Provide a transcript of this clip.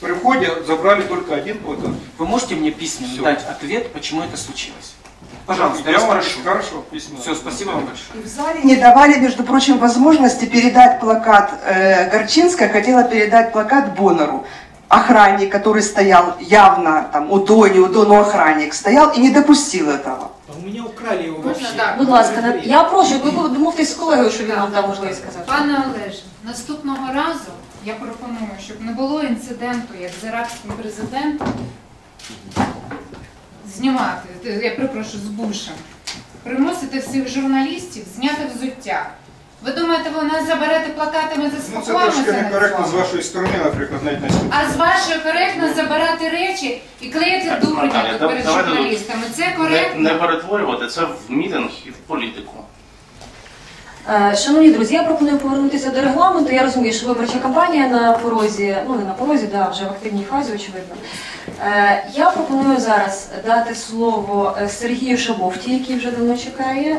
При входе забрали только один плакат. Вы можете мне письменно Всё. дать ответ, почему это случилось? Пожалуйста, я, вам спрошу. Хорошо, письменно. Все, спасибо вам большое. И в зале не давали, между прочим, возможности передать плакат. Э, Горчинская хотела передать плакат Бонору. Охранник, который стоял явно там УДО, не УДО, но охранник стоял и не допустил этого. А у меня украли его Можна вообще. так? Будь ласка, я прошу, ви домовтесь з колегою, він вам дав можливість сказати. Пане Олеже, наступного разу я пропоную, щоб не було інциденту, як з іракським президентом, знімати, я перепрошую, з Бушем, примусити всіх журналістів зняти взуття. Ви думаєте, ви у нас заберете плакатами Ну, це заспокоїмося трошки на некоректно з вашої сторони, наприклад, навіть на сьогодні. А з вашої коректно забирати речі і клеїти Так, дурня Наталя, тут перед давайте журналістами. Це Не, коректно? не перетворювати це в мітинг і в політику. Е, Шановні друзі, я пропоную повернутися до регламенту. Я розумію, що виборча кампанія на порозі, ну не на порозі, да, вже в активній фазі, очевидно. Е, Я пропоную зараз дати слово е, Сергію Шабовті, який вже давно чекає.